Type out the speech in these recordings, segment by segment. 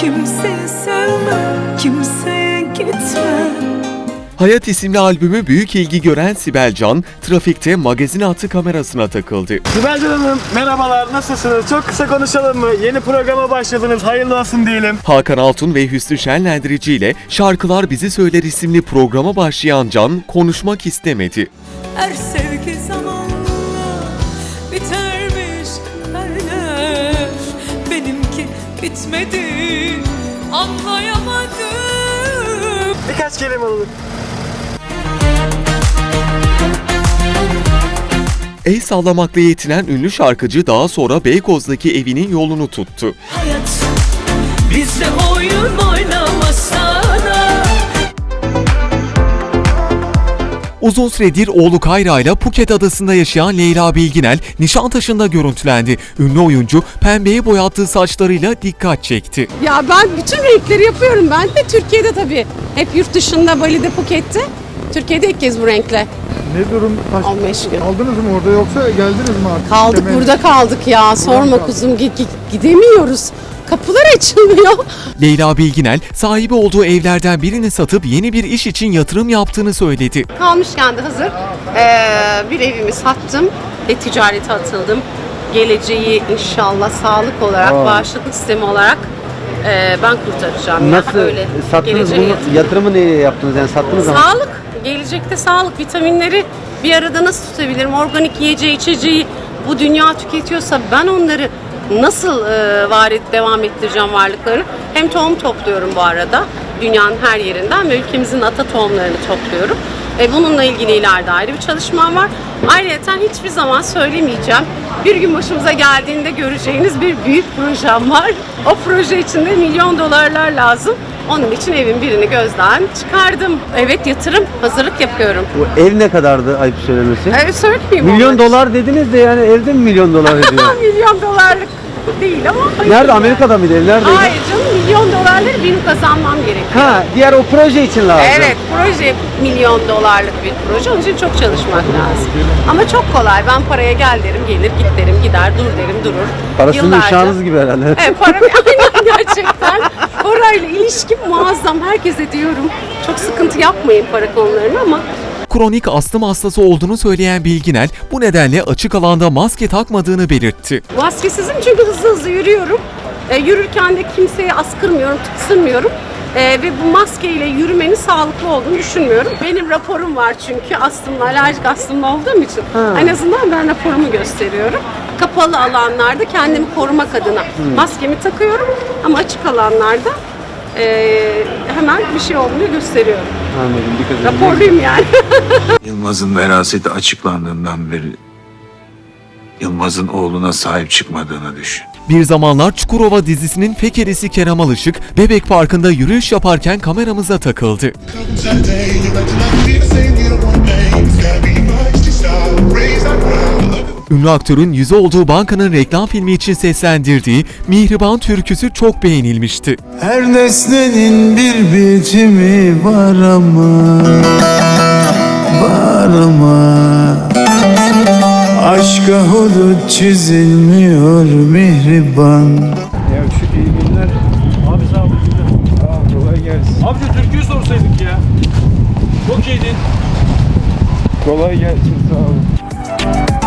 Kimseyi sevme, kimseye gitme Hayat isimli albümü büyük ilgi gören Sibel Can, trafikte magazin attı kamerasına takıldı. Sibel Can Hanım merhabalar nasılsınız? Çok kısa konuşalım mı? Yeni programa başladınız hayırlı olsun diyelim. Hakan Altun ve Hüsnü Şenlendirici ile Şarkılar Bizi Söyler isimli programa başlayan Can konuşmak istemedi. Her sevgi zamanla bitermiş derler Benimki bitmedi anlayamadım Birkaç kelime alalım. El sallamakla yetinen ünlü şarkıcı daha sonra Beykoz'daki evinin yolunu tuttu. Hayat bizde oyun oynamasana Uzun süredir oğlu Kayra ile Phuket adasında yaşayan Leyla Bilginel, Nişantaşı'nda görüntülendi. Ünlü oyuncu pembeye boyattığı saçlarıyla dikkat çekti. Ya ben bütün renkleri yapıyorum. Ben de Türkiye'de tabii. Hep yurt dışında, Bali'de, Phuket'te. Türkiye'de ilk kez bu renkle. Ne durum? Taş... 15 gün. Aldınız mı orada yoksa geldiniz mi artık? Kaldık Temel- burada kaldık ya. Sorma kaldık. kuzum gi- gi- gidemiyoruz. Kapılar açılmıyor. Leyla Bilginel, sahibi olduğu evlerden birini satıp yeni bir iş için yatırım yaptığını söyledi. Kalmışken de hazır ee, bir evimi sattım ve ticarete atıldım. Geleceği inşallah sağlık olarak, Aa. bağışıklık sistemi olarak ee, ben kurtaracağım. Ya, Nasıl öyle. sattınız Geleceğe bunu? yatırım. Yatırımı neye yaptınız yani sattınız ama? Sağlık, gelecekte sağlık vitaminleri bir arada nasıl tutabilirim? Organik yiyeceği, içeceği bu dünya tüketiyorsa ben onları nasıl e, var devam ettireceğim varlıklarını? Hem tohum topluyorum bu arada dünyanın her yerinden ve ülkemizin ata tohumlarını topluyorum. E, bununla ilgili ileride ayrı bir çalışmam var. Ayrıca hiçbir zaman söylemeyeceğim. Bir gün başımıza geldiğinde göreceğiniz bir büyük projem var. O proje için de milyon dolarlar lazım. Onun için evin birini gözden çıkardım. Evet yatırım, hazırlık yapıyorum. Bu ev ne kadardı ayıp söylemesi? Evet söylemeyeyim Milyon dolar dediniz de yani evde mi milyon dolar ediyor? milyon dolarlık değil ama. hayır Nerede? Amerika'da mıydı ev? Neredeydi? Hayır canım milyon dolarları benim kazanmam gerekiyor. Ha, diğer o proje için lazım. Evet, proje milyon dolarlık bir proje. Onun için çok çalışmak lazım. Ama çok kolay. Ben paraya gel derim, gelir, git derim, gider, dur derim, durur. Parasının Yıllarca- uşağınız gibi herhalde. Evet, para aynen gerçekten. Parayla ilişkim muazzam. Herkese diyorum. Çok sıkıntı yapmayın para konularını ama Kronik astım hastası olduğunu söyleyen Bilginel, bu nedenle açık alanda maske takmadığını belirtti. Maskesizim çünkü hızlı hızlı yürüyorum. E, yürürken de kimseye askırmıyorum, tıksırmıyorum. E, ve bu maskeyle yürümenin sağlıklı olduğunu düşünmüyorum. Benim raporum var çünkü astımla, alerjik astımlı olduğum için. En azından ben raporumu gösteriyorum. Kapalı alanlarda kendimi korumak adına maskemi takıyorum ama açık alanlarda e, hemen bir şey olduğunu gösteriyorum. Anladım. Dikkat edin. Raporluyum yani. Yılmaz'ın veraseti açıklandığından beri Yılmaz'ın oğluna sahip çıkmadığını düşün. Bir zamanlar Çukurova dizisinin fekerisi Kerem Alışık, Bebek Parkı'nda yürüyüş yaparken kameramıza takıldı. Ünlü aktörün yüzü olduğu bankanın reklam filmi için seslendirdiği Mihriban türküsü çok beğenilmişti. Her nesnenin bir bitimi var ama Var ama Aşka hudut çizilmiyor mihriban Ya şu iyi günler. Abi sağ ol. Sağ ol. Kolay gelsin. Abi türküyü sorsaydık ya. Çok iyiydin. Kolay gelsin. Sağ olun.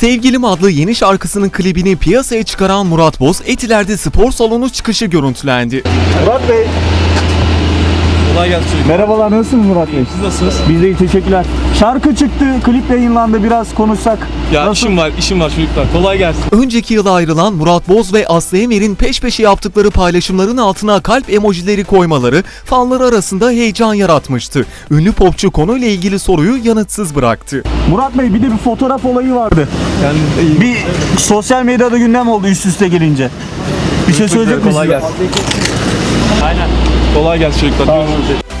Sevgilim adlı yeni şarkısının klibini piyasaya çıkaran Murat Boz, Etiler'de spor salonu çıkışı görüntülendi. Murat Bey. Kolay gelsin. Merhabalar nasılsınız Murat Bey? Siz nasılsınız? Biz de iyi teşekkürler. Şarkı çıktı, klip yayınlandı. Biraz konuşsak. Ya Nasıl? işim var, işim var çocuklar. Kolay gelsin. Önceki yıla ayrılan Murat Boz ve Aslı Emer'in peş peşe yaptıkları paylaşımların altına kalp emojileri koymaları fanlar arasında heyecan yaratmıştı. Ünlü popçu konuyla ilgili soruyu yanıtsız bıraktı. Murat Bey bir de bir fotoğraf olayı vardı. İyi Bir sosyal medyada gündem oldu üst üste gelince. Bir şey söyleyecek misiniz? Kolay gelsin. Aynen. Kolay gelsin çocuklar. Görüşürüz.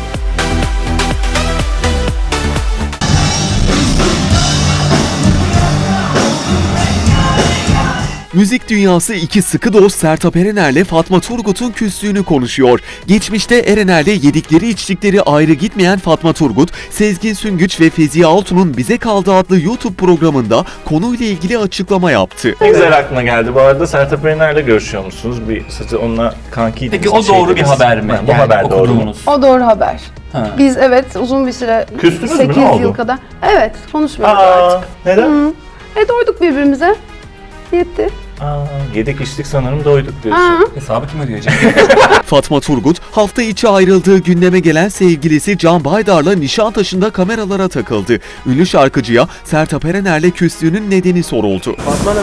Müzik dünyası iki sıkı dost Sertab Erener'le Fatma Turgut'un küslüğünü konuşuyor. Geçmişte Erener'le yedikleri içtikleri ayrı gitmeyen Fatma Turgut, Sezgin Süngüç ve Feziye Altun'un Bize Kaldı adlı YouTube programında konuyla ilgili açıklama yaptı. Ne güzel aklına geldi. Bu arada Sertab Erener'le görüşüyor musunuz? Bir saçı onunla kanki. Peki o doğru bir haber mi? bu haber doğru mu? O doğru haber. Ha. Biz evet uzun bir süre Küstünüz mü? 8 Ne oldu? yıl kadar. Evet konuşmuyoruz Aa, artık. neden? E doyduk birbirimize. Yetti. Aa, yedik içtik sanırım doyduk diyorsun. Hesabı kim ödeyecek? Fatma Turgut, hafta içi ayrıldığı gündeme gelen sevgilisi Can Baydar'la Nişantaşı'nda kameralara takıldı. Ünlü şarkıcıya Sertab Erener'le küslüğünün nedeni soruldu. Fatma Hanım.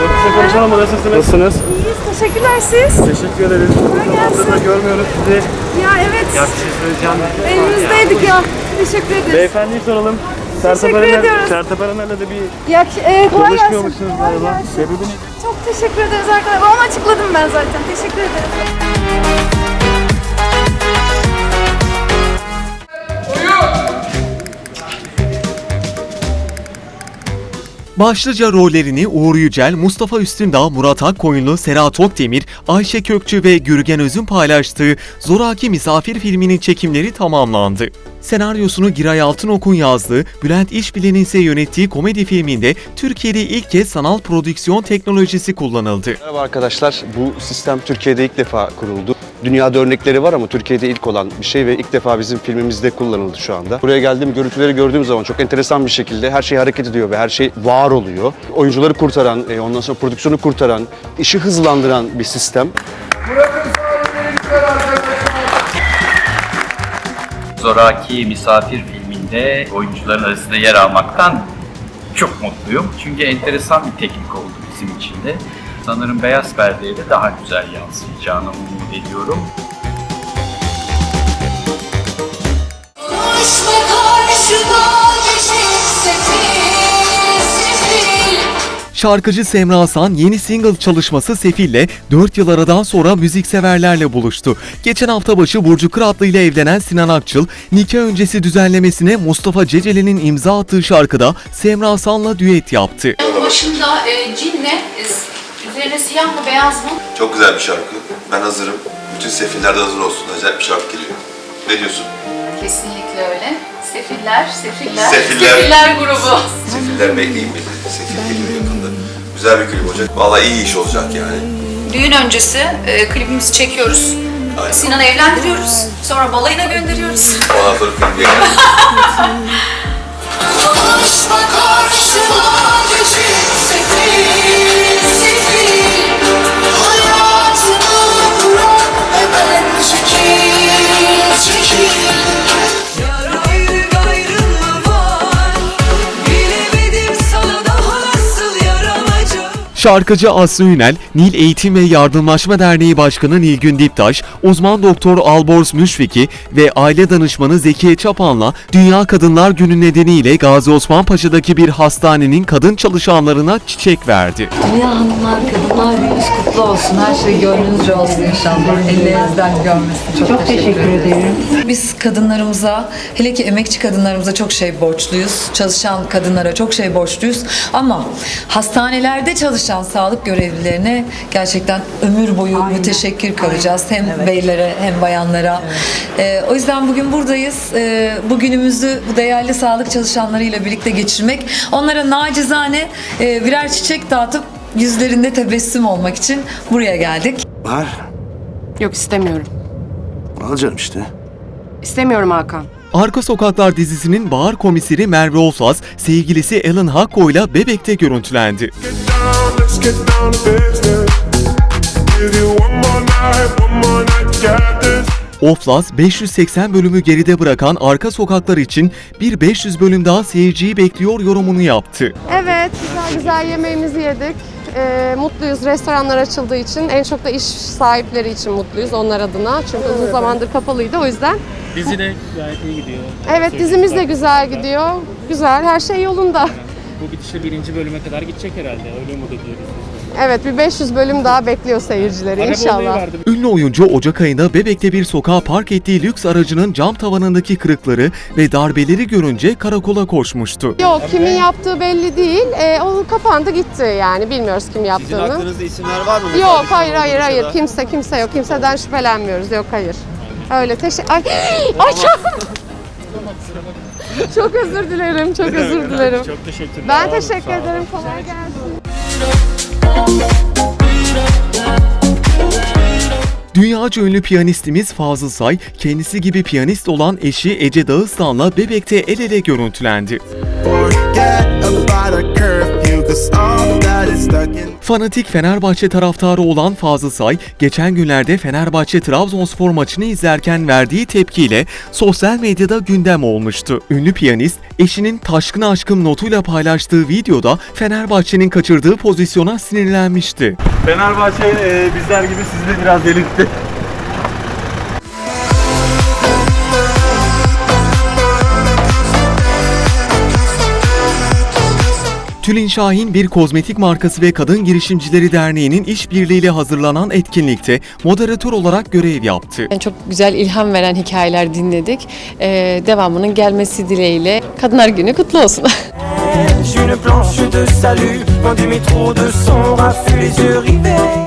Çok kısa konuşalım mı? Nasılsınız? Nasılsınız? İyiyiz teşekkürler siz. Teşekkür ederiz. Zamandır da görmüyoruz sizi. Ya evet Ya bir şey söyleyeceğim. elinizdeydik ya. Teşekkür ederiz. Beyefendiyi soralım. Teşekkür ediyoruz. Sertab Erener'le de bir Ya e, kolay gelsin. konuşmuyormuşsunuz Kolay galiba. gelsin. Sebebi ne? Çok teşekkür ederiz arkadaşlar. Onu açıkladım ben zaten. Teşekkür ederim. Başlıca rollerini Uğur Yücel, Mustafa Üstündağ, Murat Akkoyunlu, Serhat Okdemir, Ayşe Kökçü ve Gürgen Öz'ün paylaştığı Zoraki Misafir filminin çekimleri tamamlandı. Senaryosunu Giray Altınok'un yazdığı, Bülent İşbilen'in ise yönettiği komedi filminde Türkiye'de ilk kez sanal prodüksiyon teknolojisi kullanıldı. Merhaba arkadaşlar. Bu sistem Türkiye'de ilk defa kuruldu. Dünyada örnekleri var ama Türkiye'de ilk olan bir şey ve ilk defa bizim filmimizde kullanıldı şu anda. Buraya geldiğim görüntüleri gördüğüm zaman çok enteresan bir şekilde her şey hareket ediyor ve her şey var oluyor. Oyuncuları kurtaran, e, ondan sonra prodüksiyonu kurtaran, işi hızlandıran bir sistem. Zoraki Misafir filminde oyuncuların arasında yer almaktan çok mutluyum. Çünkü enteresan bir teknik oldu bizim için de. Sanırım beyaz perdeye de daha güzel yansıyacağını umut ediyorum. Şarkıcı Semra San yeni single çalışması Sefil'le 4 yıl aradan sonra müzikseverlerle buluştu. Geçen hafta başı Burcu Kıratlı ile evlenen Sinan Akçıl, nikah öncesi düzenlemesine Mustafa Ceceli'nin imza attığı şarkıda Semra San'la düet yaptı. Başında e, cinle, e, üzerine siyah mı beyaz mı? Çok güzel bir şarkı. Ben hazırım. Bütün sefiller de hazır olsun. Acayip bir şarkı geliyor. Ne diyorsun? Kesinlikle öyle. Sefiller, sefiller. Sefiller. Sefiller grubu. Sefiller bekleyin beni. Sefil geliyor yakında. Güzel bir klip olacak. Vallahi iyi iş olacak yani. Düğün öncesi e, klibimizi çekiyoruz. Aynen. Sinan'ı evlendiriyoruz. Sonra balayına gönderiyoruz. Ondan sonra geliyor. Konuşma karşıma geçin sefil, Şarkıcı Aslı Ünel, Nil Eğitim ve Yardımlaşma Derneği Başkanı Nilgün Diptaş, uzman doktor Alborz Müşfiki ve aile danışmanı Zekiye Çapan'la Dünya Kadınlar Günü nedeniyle Gazi Osman Paşa'daki bir hastanenin kadın çalışanlarına çiçek verdi. Dünya Hanımlar, Kadınlar Gününüz kutlu olsun. Her şey gönlünüzce olsun inşallah. Ellerinizden görmesin. Çok, teşekkür, ederim. Biz kadınlarımıza, hele ki emekçi kadınlarımıza çok şey borçluyuz. Çalışan kadınlara çok şey borçluyuz. Ama hastanelerde çalışan sağlık görevlilerine gerçekten ömür boyu müteşekkir kalacağız. Hem beylere hem bayanlara. Ee, o yüzden bugün buradayız. Ee, bu günümüzü bu değerli sağlık çalışanlarıyla birlikte geçirmek, onlara nacizane e, birer çiçek dağıtıp yüzlerinde tebessüm olmak için buraya geldik. Var. Yok istemiyorum. Alacağım işte. İstemiyorum Hakan. Arka Sokaklar dizisinin bağır komiseri Merve Olfaz, sevgilisi Alan Hakko ile Bebek'te görüntülendi. Oflaz 580 bölümü geride bırakan Arka Sokaklar için bir 500 bölüm daha seyirciyi bekliyor yorumunu yaptı. Evet, güzel güzel yemeğimizi yedik. Ee, mutluyuz restoranlar açıldığı için. En çok da iş sahipleri için mutluyuz onlar adına. Çünkü uzun zamandır kapalıydı o yüzden. Dizi de gayet iyi gidiyor. Evet dizimiz de güzel gidiyor. Güzel, her şey yolunda. Bu gidişle birinci bölüme kadar gidecek herhalde. Öyle umut ediyoruz. Evet bir 500 bölüm daha bekliyor seyircileri Araba olayı inşallah. vardı. Ünlü oyuncu Ocak ayında Bebek'te bir sokağa park ettiği lüks aracının cam tavanındaki kırıkları ve darbeleri görünce karakola koşmuştu. Yok kimin yaptığı belli değil. Ee, o kapandı gitti yani bilmiyoruz kim yaptığını. isimler var mı? Yok hayır hayır hayır kimse kimse yok kimseden şüphelenmiyoruz yok hayır. Öyle teşekkür... Ay, ay çok... çok özür dilerim çok özür dilerim. Çok teşekkürler. Ben teşekkür ederim kolay gelsin. Dünyaca ünlü piyanistimiz Fazıl Say, kendisi gibi piyanist olan eşi Ece Dağıstan'la Bebek'te el ele görüntülendi. Fanatik Fenerbahçe taraftarı olan Fazıl Say, geçen günlerde Fenerbahçe Trabzonspor maçını izlerken verdiği tepkiyle sosyal medyada gündem olmuştu. Ünlü piyanist, eşinin taşkın aşkım notuyla paylaştığı videoda Fenerbahçe'nin kaçırdığı pozisyona sinirlenmişti. Fenerbahçe e, bizler gibi sizi de biraz delirtti. Tülin Şahin bir kozmetik markası ve Kadın Girişimcileri Derneği'nin işbirliğiyle hazırlanan etkinlikte moderatör olarak görev yaptı. Çok güzel ilham veren hikayeler dinledik. Ee, devamının gelmesi dileğiyle. Kadınlar Günü kutlu olsun. une planche de salut Quand du métro de son raffut les yeux rivés